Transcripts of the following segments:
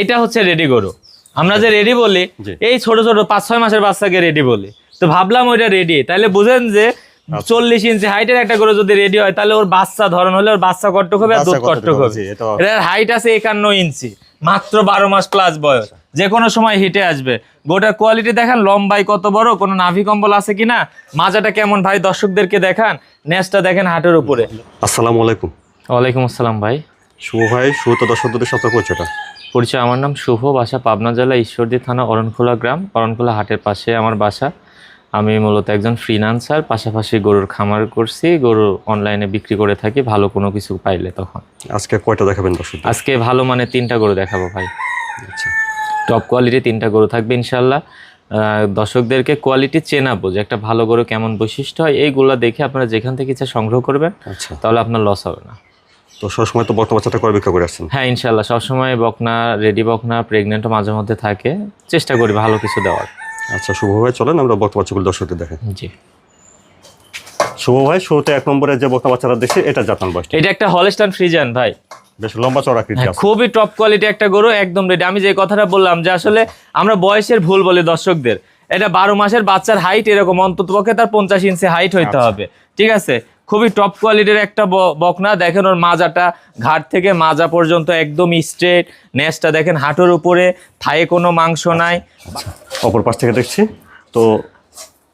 এটা হচ্ছে রেডি গরু। আমরা যে রেডি বলি এই ছোট ছোট পাঁচ ছয় মাসের বাচ্চাকে রেডি বলি। তো ভাবলাম ওইটা রেডি তাহলে বুঝেন যে আচ্ছা। চল্লিশ ইঞ্চি হাইটের একটা গরু যদি রেডি হয় তাহলে ওর বাচ্চা ধরন হলে ওর বাচ্চা কট্টক হবে আর দুধ কট্টক হবে? এটার হাইট আছে একান্ন ইঞ্চি। মাত্র বারো মাস প্লাস বয়স। যে কোনো সময় হিটে আসবে। গোটার কোয়ালিটি দেখান লম্বাই কত বড় কোনো নাভি কম্বল আছে কিনা মাজাটা কেমন ভাই দর্শকদেরকে দেখান নেসটা দেখেন হাটের উপরে। আসসালামু আলাইকুম। ওয়ালাইকুম আসসালাম ভাই। শুভ ভাই শুভ তো দর্শকদের সাথে পরিচয়টা পরিচয় আমার নাম শুভ বাসা পাবনা জেলা ঈশ্বরদী থানা অরণখোলা গ্রাম। অরণখোলা হাটের পাশে আমার বাসা। আমি মূলত একজন ফ্রিনান্সার পাশাপাশি গরুর খামার করছি গরু অনলাইনে বিক্রি করে থাকি ভালো কোনো কিছু পাইলে তখন। আজকে কয়টা দেখাবেন দর্শক আজকে ভালো মানে তিনটা গরু দেখাবো ভাই। আচ্ছা। টপ কোয়ালিটি তিনটা গরু থাকবে ইনশাল্লাহ দর্শকদেরকে কোয়ালিটি চেনাবো যে একটা ভালো গরু কেমন বৈশিষ্ট্য হয়। এইগুলো দেখে আপনারা যেখান থেকে ইচ্ছা সংগ্রহ করবেন আচ্ছা। তাহলে আপনার লস হবে না। তো সবসময় তো বর্তমান বাচ্চাটা করে বিক্রি করে আসছেন। হ্যাঁ ইনশাল্লাহ সবসময় বকনা রেডি বকনা প্রেগনেন্টও মাঝে মধ্যে থাকে। চেষ্টা করি ভালো কিছু দেওয়ার। আচ্ছা শুভ ভাই চলেন আমরা বর্তমান বাচ্চাগুলো দর্শকদের দেখেন জি। শুভ ভাই শুরুতে এক নম্বরে যে বাচ্চারা দেখছি এটা জাপান বয়সটা। এটা একটা হলস্টান ফ্রিজান ভাই। বেশ লম্বা চড়া হ্যাঁ, খুবই টপ কোয়ালিটি একটা গরু একদম রেডি আমি যে কথাটা বললাম যে আসলে আমরা বয়সের ভুল বলি দর্শকদের। এটা বারো মাসের বাচ্চার হাইট এরকম অন্তত পক্ষে তার পঞ্চাশ ইঞ্চি হাইট হইতে হবে। ঠিক আছে? খুবই টপ কোয়ালিটির একটা বকনা। দেখেন ওর মাজাটা ঘাট থেকে মাজা পর্যন্ত একদম স্ট্রেট নেসটা দেখেন হাঁটুর উপরে থায়ে কোনো মাংস নাই। অপর পাশ থেকে দেখছি। তো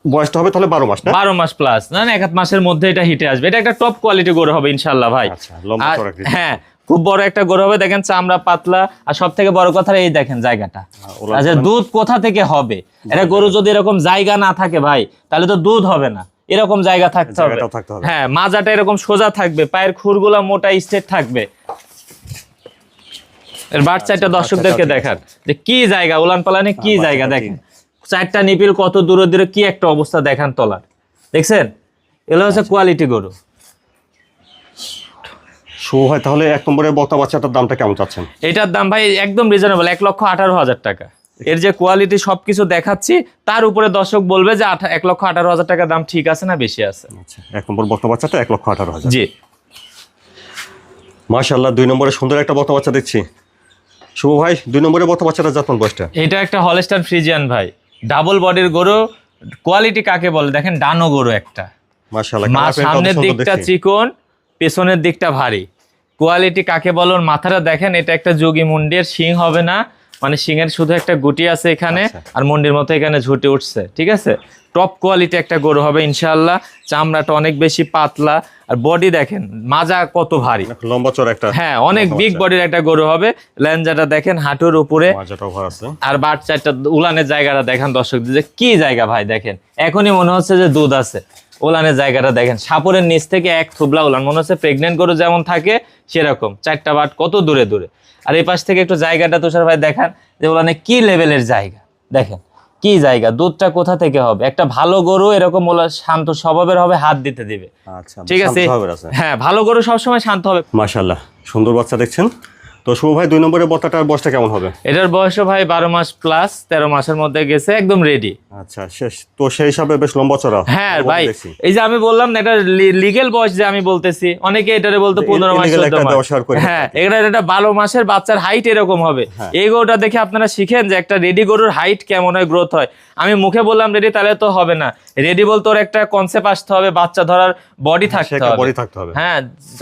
বয়সটা হবে তাহলে বারো মাস বারো মাস প্লাস না না এক মাসের মধ্যে এটা হিটে আসবে। এটা একটা টপ কোয়ালিটি গরু হবে ইনশাল্লাহ ভাই। আচ্ছা। হ্যাঁ খুব বড় একটা গরু হবে। দেখেন চামড়া পাতলা। আর সব থেকে বড় কথা এই দেখেন জায়গাটা। আচ্ছা দুধ কোথা থেকে হবে? এটা গরু যদি এরকম জায়গা না থাকে ভাই তাহলে তো দুধ হবে না। এরকম জায়গা থাকতে হবে। হ্যাঁ মাজাটা এরকম সোজা থাকবে পায়ের খুরগুলা মোটা স্টেট থাকবে। এর বার চারটা দর্শকদেরকে দেখান যে কি জায়গা উলান পালানে কি হ্যাঁ, জায়গা দেখেন। চারটা নিপিল কত দূরে দূরে কি একটা অবস্থা দেখান তলার। দেখছেন? এগুলো হচ্ছে আচ্ছা। কোয়ালিটি গরু। শুভ ভাই তাহলে এক নম্বরে বর্তমান বাচ্চাটার দামটা কেমন চাচ্ছেন? এটার দাম ভাই একদম রিজনেবল এক লক্ষ আঠারো হাজার টাকা। এর যে কোয়ালিটি সবকিছু দেখাচ্ছি তার উপরে দর্শক বলবে যে এক লক্ষ আঠারো হাজার টাকা দাম ঠিক আছে না বেশি আছে। আচ্ছা এক নম্বর বাচ্চাটা এক লক্ষ আঠারো হাজার। জি। মাশাল্লাহ দুই নম্বরে সুন্দর একটা বর্তমান বাচ্চা দেখছি। শুভ ভাই দুই নম্বরে বর্তমান বাচ্চাটা জাতমান বয়সটা? এটা একটা হলস্টান ফ্রিজিয়ান ভাই। ডাবল বডির গরু কোয়ালিটি কাকে বলে? দেখেন ডানো গরু একটা। সামনের দিকটা চিকন পেছনের দিকটা ভারী। কোয়ালিটি কাকে বলো? মাথাটা দেখেন এটা একটা যোগী মুন্ডের শিং হবে না। মানে শিংয়ের শুধু একটা গুটি আছে এখানে আচ্ছা। আর মুন্ডির মতো এখানে ঝুটে উঠছে ঠিক আছে? টপ কোয়ালিটি একটা গরু হবে ইনশাআল্লাহ। চামড়াটা অনেক বেশি পাতলা। আর বডি দেখেন মাজা কত ভারী। লম্বা চড়া একটা হ্যাঁ অনেক বিগ বডির একটা গরু হবে। ল্যাঞ্জাটা দেখেন হাঁটুর উপরে। আর বাট চারটা উলানের জায়গাটা দেখেন দর্শকদের যে কি জায়গা ভাই দেখেন। এখনই মনে হচ্ছে যে দুধ আছে। উলানের জায়গাটা দেখেন। সাপুরের নিচ থেকে এক থুবলা ওলান। মনে হচ্ছে প্রেগনেন্ট গরু যেমন থাকে সেরকম। চারটা বাট কত দূরে দূরে। আর এই পাশ থেকে একটু জায়গাটা তুষার ভাই দেখান যে ওলানে কি লেভেলের জায়গা। দেখেন কি জায়গা? দুধটা কোথা থেকে হবে? একটা ভালো গরু এরকম ওলা শান্ত স্বভাবের হবে হাত দিতে দিবে। আচ্ছা ঠিক আছে? হ্যাঁ ভালো গরু সবসময় শান্ত হবে। মাশাল্লাহ সুন্দর বাচ্চা দেখছেন। তো শুভ ভাই দুই নম্বরে বর্তাটার বয়সটা কেমন হবে? এটার বয়সও ভাই বারো মাস প্লাস তেরো মাসের মধ্যে গেছে একদম রেডি আচ্ছা শেষ। তো সেই হিসাবে বেশ লম্বা চড়া। হ্যাঁ ভাই এই যে আমি বললাম না এটা লিগেল বয়স যে আমি বলতেছি অনেকে এটারে বলতো পনেরো মাস illegal 14 একটা মাস। ব্যবহার করে হ্যাঁ এটা এটা বারো মাসের বাচ্চার হাইট এরকম হবে। হ্যাঁ। এই গরুটা দেখে আপনারা শিখেন যে একটা রেডি গরুর হাইট কেমন হয় গ্রোথ হয়। আমি মুখে বললাম রেডি তাহলে তো হবে না। রেডি বলতে ওর একটা কনসেপ্ট আসতে হবে বাচ্চা ধরার বডি সে থাকতে হবে। বডি থাকতে হবে। হ্যাঁ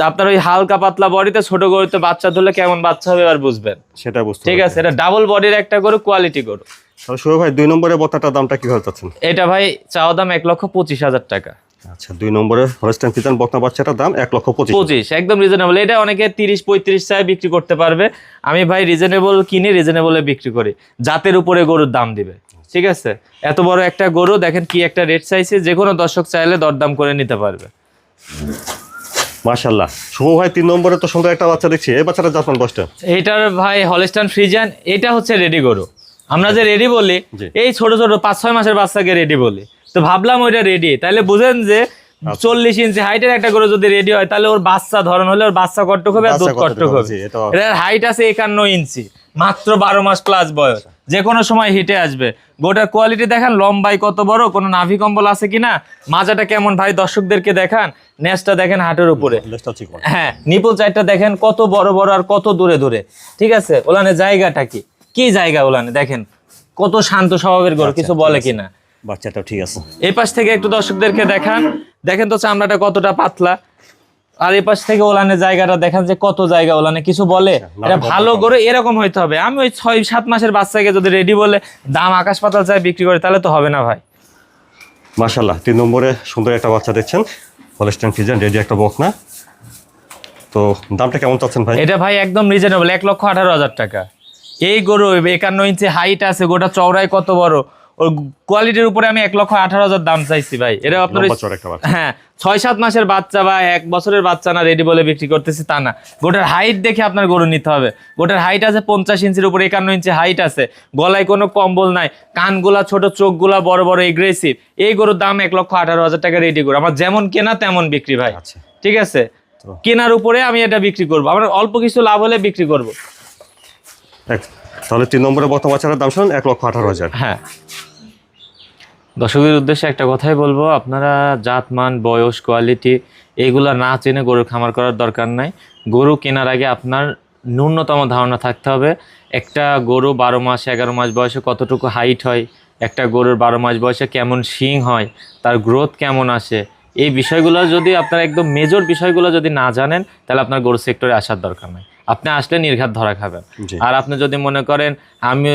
আপনার ওই হালকা পাতলা বডিতে ছোট গরুতে বাচ্চা ধরলে কেমন বাচ্চা হবে এবার বুঝবেন। সেটা বুঝতে ঠিক আছে এটা ডাবল বডির একটা গরু কোয়ালিটি গরু। শুভ ভাই দুই বর্তাটার দামটা কীভাবে চাচ্ছেন? এটা ভাই চাওয়া দাম এক লক্ষ পঁচিশ হাজার টাকা। আচ্ছা দুই নম্বরে হলস্টাইন ফিজান বাচ্চাটার দাম এক লক্ষ পঁচিশ পঁচিশ একদম রিজনেবল এটা অনেকে তিরিশ পঁয়ত্রিশ চায় বিক্রি করতে পারবে। আমি ভাই রিজনেবল কিনে রিজনেবলে বিক্রি করি। জাতের উপরে গরুর দাম দিবে। ঠিক আছে? এত বড় একটা গরু দেখেন কি একটা রেট চাইছে। যে কোনো দর্শক চাইলে দরদাম করে নিতে পারবে। মাশাল্লাহ শুভ ভাই তিন নম্বরে তো সুন্দর একটা বাচ্চা দেখছি। এই বাচ্চাটা জাতমান বয়সটা? এইটার ভাই হলস্টান ফ্রিজান এটা হচ্ছে রেডি গরু। আমরা যে রেডি বলি এই ছোট ছোট পাঁচ ছয় মাসের বাচ্চাকে রেডি বলি। তো ভাবলাম ওইটা রেডি তাহলে বুঝেন যে চল্লিশ ইঞ্চি হাইটের একটা গরু যদি রেডি হয় তাহলে ওর বাচ্চা ধরন হলে ওর বাচ্চা কট্টক হবে আর দুধ কট্টক হবে। এটার হাইট আছে একান্ন ইঞ্চি মাত্র বারো মাস প্লাস বয়স। যে কোনো সময় হিটে আসবে। গোটার কোয়ালিটি দেখান লম্বাই কত বড় কোনো নাভি কম্বল আছে কিনা মাজাটা কেমন ভাই দর্শকদেরকে দেখান নেসটা দেখেন হাটের উপরে। হ্যাঁ নিপুল চাইটা দেখেন কত বড় বড় আর কত দূরে দূরে। ঠিক আছে? ওলানে জায়গাটা কি? কি জায়গা ওলানে? দেখেন কত শান্ত স্বভাবের গরু কিছু আচ্ছা, বলে কিনা। বাচ্চাটাও ঠিক আছে। এই পাশ থেকে একটু দর্শকদেরকে দেখান। দেখেন তো চামড়াটা কতটা পাতলা। আর এই পাশ থেকে ওলানে জায়গাটা দেখেন যে কত জায়গা ওলানে। কিছু বলে না, এটা ভালো করে। এরকম হইতে হবে। আমি ওই ছয় সাত মাসের বাচ্চাকে যদি রেডি বলে দাম আকাশ পাতাল চাই বিক্রি করে তাহলে তো হবে না ভাই। মাশাল্লাহ তিন নম্বরে সুন্দর একটা বাচ্চা দেখছেন। হলস্টেন ফিজেন রেডি একটা বক না তো দামটা কেমন চাচ্ছেন ভাই? এটা ভাই একদম রিজনেবল এক লক্ষ আঠারো হাজার টাকা। এই গরু একান্ন ইঞ্চি হাইট আছে গোটা চওড়ায় কত বড়? ওর কোয়ালিটির উপরে আমি এক লক্ষ আঠারো হাজার দাম চাইছি ভাই। এটা আপনার। হ্যাঁ ছয় সাত মাসের বাচ্চা বা এক বছরের বাচ্চা না রেডি বলে বিক্রি করতেছি তা না। গোটার হাইট দেখে আপনার গরু নিতে হবে। গোটার হাইট আছে পঞ্চাশ ইঞ্চির উপরে একান্ন ইঞ্চি হাইট আছে। গলায় কোনো কম্বল নাই কানগুলা ছোট চোখগুলা বড় বড় এগ্রেসিভ এই গরুর দাম এক লক্ষ আঠারো হাজার টাকা রেডি করো আমার যেমন কেনা তেমন বিক্রি ভাই। আচ্ছা। ঠিক আছে? কেনার উপরে আমি এটা বিক্রি করব। আমার অল্প কিছু লাভ হলে বিক্রি করব। তাহলে তিন নম্বরে বর্তমান বাচ্চাটার দাম শুনুন, এক লক্ষ আঠারো হাজার। হ্যাঁ। দর্শকদের উদ্দেশ্যে একটা কথাই বলব, আপনারা জাত, মান, বয়স, কোয়ালিটি এইগুলা না চেনে গরুর খামার করার দরকার নাই। গরু কেনার আগে আপনার ন্যূনতম ধারণা থাকতে হবে, একটা গরু বারো মাস, এগারো মাস বয়সে কতটুকু হাইট হয়, একটা গরুর বারো মাস বয়সে কেমন শিং হয়, তার গ্রোথ কেমন আসে, এই বিষয়গুলো যদি আপনার একদম মেজর বিষয়গুলো যদি না জানেন, তাহলে আপনার গরু সেক্টরে আসার দরকার নাই। আপনি আসলে নির্ঘাত ধরা খাবেন। আর আপনি যদি মনে করেন আমি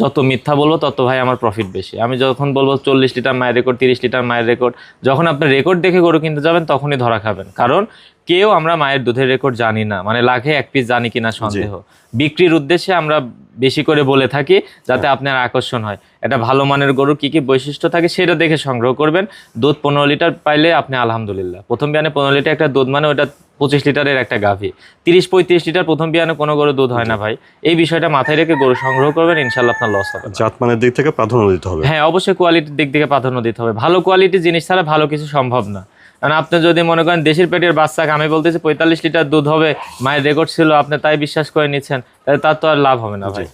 যত মিথ্যা বলব তত ভাই আমার প্রফিট বেশি। আমি যখন বলব চল্লিশ লিটার মায়ের রেকর্ড তিরিশ লিটার মায়ের রেকর্ড যখন আপনি রেকর্ড দেখে গরু কিনতে যাবেন তখনই ধরা খাবেন। কারণ কেউ আমরা মায়ের দুধের রেকর্ড জানি না। মানে লাখে এক পিস জানি কিনা সন্দেহ। বিক্রির উদ্দেশ্যে আমরা বেশি করে বলে থাকি যাতে আপনার আকর্ষণ হয়। এটা ভালো মানের গরুর কি কি বৈশিষ্ট্য থাকে সেটা দেখে সংগ্রহ করবেন। দুধ পনেরো লিটার পাইলে আপনি আলহামদুলিল্লাহ। প্রথম বিয়ানে পনেরো লিটার একটা দুধ মানে ওটা পঁচিশ লিটারের একটা গাভী। তিরিশ পঁয়ত্রিশ লিটার প্রথম বিয়ানে কোনো গরু দুধ হয় না ভাই। এই বিষয়টা মাথায় রেখে গরু সংগ্রহ করবেন ইনশাল্লাহ আপনার লস হবে। জাতমানের দিক থেকে প্রাধান্য দিতে হবে। হ্যাঁ অবশ্যই কোয়ালিটির দিক থেকে প্রাধান্য দিতে হবে। ভালো কোয়ালিটির জিনিস ছাড়া ভালো কিছু সম্ভব না। কারণ আপনি যদি মনে করেন দেশের পেটের বাচ্চাকে আমি বলতেছি পঁয়তাল্লিশ লিটার দুধ হবে মায়ের রেকর্ড ছিল আপনি তাই বিশ্বাস করে নিচ্ছেন তাহলে তার তো আর লাভ হবে না ভাই।